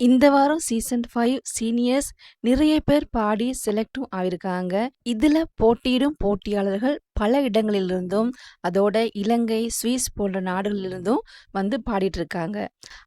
இந்த வாரம் season five seniors நிறைய பேர் பாடி செலக்டும் ஆயிருக்காங்க. இதுல போட்டியிடும் போட்டியாளர்கள் பல இடங்களிலிருந்தும் அதோட இலங்கை சுவிஸ் போன்ற நாடுகளிலிருந்தும் வந்து பாடிட்டு இருக்காங்க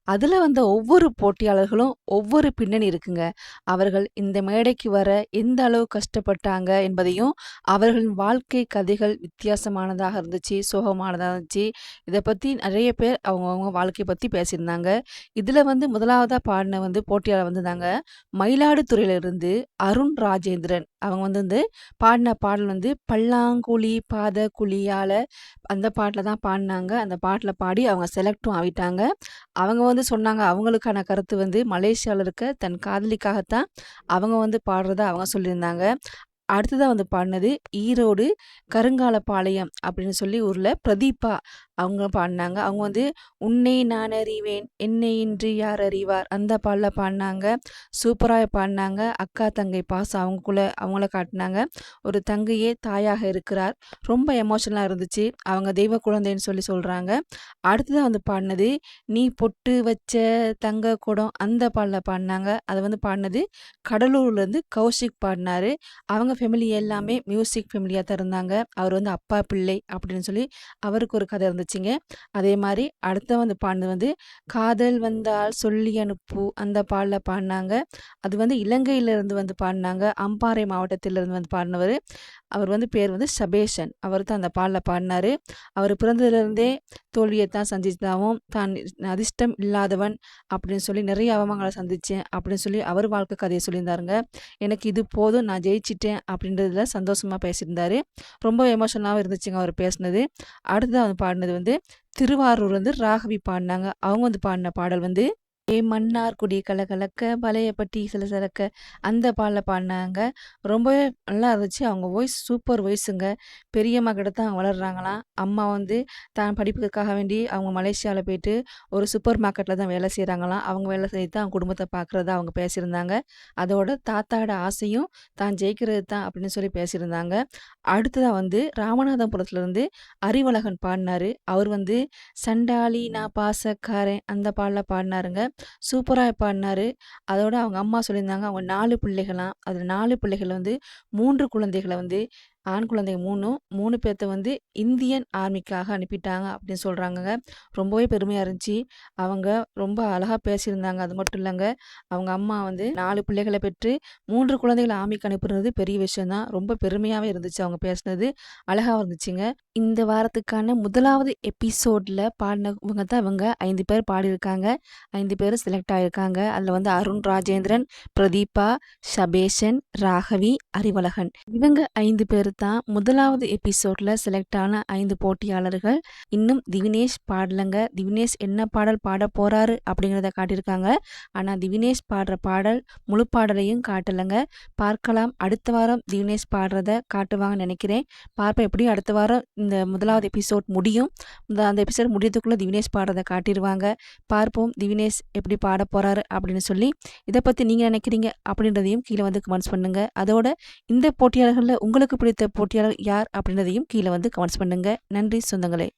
அதில் வந்த ஒவ்வொரு போட்டியாளர்களும் ஒவ்வொரு பின்னணி இருக்குங்க. அவர்கள் இந்த மேடைக்கு வர எந்த அளவு கஷ்டப்பட்டாங்க என்பதையும் அவர்களின் வாழ்க்கை கதைகள் வித்தியாசமானதாக இருந்துச்சு சோகமானதாக இருந்துச்சு இதை பற்றி நிறைய பேர் அவங்கவுங்க வாழ்க்கையை பற்றி பேசியிருந்தாங்க. இதில் வந்து முதலாவதாக பாடின வந்து போட்டியாளர் வந்திருந்தாங்க மயிலாடுதுறையிலிருந்து அருண் ராஜேந்திரன். அவங்க வந்து வந்து பாடின பாடல் வந்து பல்லாங்குழி பாத குழியால் அந்த பாட்டில் தான் பாடினாங்க. அந்த பாட்டில் பாடி அவங்க செலக்டும் ஆகிட்டாங்க. அவங்க வந்து சொன்னாங்க அவங்களுக்கான கருத்து வந்து மலேசியாவில் இருக்க தன் காதலிக்காகத்தான் அவங்க வந்து பாடுறதா அவங்க சொல்லியிருந்தாங்க. அடுத்ததாக வந்து பாடினது ஈரோடு கருங்காலப்பாளையம் அப்படின்னு சொல்லி ஊரில் பிரதீபா அவங்க பாடினாங்க அவங்க வந்து உன்னை நான் அறிவேன் என்னை இன்றி யார் அறிவார்? அந்த பாடல பாடினாங்க. சூப்பராக பாடினாங்க. அக்கா தங்கை பாசம் அவங்களுக்குள்ள அவங்கள காட்டினாங்க. ஒரு தங்கையே தாயாக இருக்கிறார். ரொம்ப எமோஷனலாக இருந்துச்சு. அவங்க தெய்வ குழந்தைன்னு சொல்லி சொல்கிறாங்க அடுத்ததாக வந்து பாடினது நீ பொட்டு வச்ச தங்க குடம் அந்த பாடல பாடினாங்க. அதை வந்து பாடினது கடலூர்லேருந்து கௌஷிக் பாடினாரு. அவங்க ஃபேமிலி எல்லாமே மியூசிக் ஃபேமிலியாக தான் இருந்தாங்க. அவர் வந்து அப்பா பிள்ளை அப்படின்னு சொல்லி அவருக்கு ஒரு கதை இருந்துச்சுங்க அதே மாதிரி அடுத்த வந்து பாடினது வந்து காதல் வந்தால் சொல்லி அனுப்பு அந்த பாடல பாடினாங்க. அது வந்து இலங்கையிலேருந்து வந்து பாடினாங்க. அம்பாறை மாவட்டத்திலிருந்து வந்து பாடினவர். அவர் வந்து பேர் வந்து சபேஷன். அவர் தான் அந்த பாடல பாடினார். அவர் பிறந்ததுலேருந்தே தோல்வியை தான் சந்திச்சதாகவும் தான் அதிர்ஷ்டம் இல்லாதவன் அப்படின்னு சொல்லி நிறைய அவமானங்களை சந்தித்தேன் அப்படின்னு சொல்லி அவர் வாழ்க்கை கதையை சொல்லியிருந்தாருங்க. எனக்கு இது போதும் நான் ஜெயிச்சிட்டேன் அப்படின்றதுல சந்தோஷமாக பேசியிருந்தாரு. ரொம்ப எமோஷனலாகவும் இருந்துச்சுங்க அவர் பேசினது. அடுத்ததாக வந்து பாடினது வந்து திருவாரூர் வந்து ராகவி பாடினாங்க. அவங்க வந்து பாடின பாடல் வந்து ஏ மன்னார் குடி கலகலக்க பழையப்பட்டி சில சிலக்க அந்த பாடல பாடினாங்க. ரொம்பவே நல்லா இருந்துச்சு. அவங்க வாய்ஸ் சூப்பர் வாய்ஸுங்க பெரியம்மா கிட்ட தான் வளர்றாங்களாம். அம்மா வந்து தான் படிப்புக்காக வேண்டி அவங்க மலேசியாவில் போயிட்டு ஒரு சூப்பர் மார்க்கெட்டில் தான் வேலை செய்கிறாங்களாம் அவங்க வேலை செய்து தான் அவங்க குடும்பத்தை பார்க்குறதா அவங்க பேசியிருந்தாங்க. அதோட தாத்தாவோட ஆசையும் தான் ஜெயிக்கிறது தான் அப்படின்னு சொல்லி பேசியிருந்தாங்க. அடுத்ததாக வந்து ராமநாதபுரத்துலேருந்து அறிவழகன் பாடினார். அவர் வந்து சண்டாளி நான் பாசக்காரன் அந்த பாடல பாடினாருங்க. சூப்பராக பாடினார் அதோடு அவங்க அம்மா சொல்லியிருந்தாங்க அவங்க நாலு பிள்ளைகளாம் அதில் நாலு பிள்ளைகள் வந்து மூன்று குழந்தைகளை வந்து ஆண் குழந்தைங்க மூணும் மூணு பேர்த்த வந்து இந்தியன் ஆர்மிக்காக அனுப்பிட்டாங்க அப்படின்னு சொல்கிறாங்கங்க ரொம்பவே பெருமையாக இருந்துச்சு. அவங்க ரொம்ப அழகாக பேசியிருந்தாங்க. அது மட்டும் இல்லைங்க அவங்க அம்மா வந்து நாலு பிள்ளைகளை பெற்று மூன்று குழந்தைகளை ஆர்மிக்கு அனுப்புறது பெரிய விஷயம்தான். ரொம்ப பெருமையாகவே இருந்துச்சு அவங்க பேசுனது. அழகாக இருந்துச்சுங்க. இந்த வாரத்துக்கான முதலாவது எபிசோடில் பாடினவங்க தான் இவங்க. ஐந்து பேர் பாடியிருக்காங்க. ஐந்து பேர் செலக்ட் ஆகியிருக்காங்க அதில் வந்து அருண் ராஜேந்திரன் பிரதீபா சபேஷன் ராகவி அறிவழகன். இவங்க ஐந்து பேர் தான் முதலாவது எபிசோட்ல செலக்ட் ஆன ஐந்து போட்டியாளர்கள். இன்னும் திவினேஷ் பாடலங்க. திவினேஷ் என்ன பாடல் பாட போறாரு அப்படிங்கிறத காட்டியிருக்காங்க. ஆனால் திவினேஷ் பாடுற பாடல் முழு பாடலையும் காட்டலைங்க. பார்க்கலாம். அடுத்த வாரம் திவினேஷ் பாடுறத காட்டுவாங்கன்னு நினைக்கிறேன். பார்ப்போம் எப்படி அடுத்த வாரம் இந்த முதலாவது எபிசோட் முடியும். அந்த எபிசோட் முடியறதுக்குள்ளே திவினேஷ் பாடுறதை காட்டிடுவாங்க பார்ப்போம் திவினேஷ் எப்படி பாட போறாரு அப்படின்னு சொல்லி. இதை பற்றி நீங்கள் நினைக்கிறீங்க அப்படின்றதையும் கீழே வந்து கமெண்ட்ஸ் பண்ணுங்க. அதோட இந்த போட்டியாளர்களில் உங்களுக்கு பிடித்த போட்டியாளர் யார் அப்படின்றதையும் கீழே வந்து கமெண்ட்ஸ் பண்ணுங்கள் நன்றி சொந்தங்களே.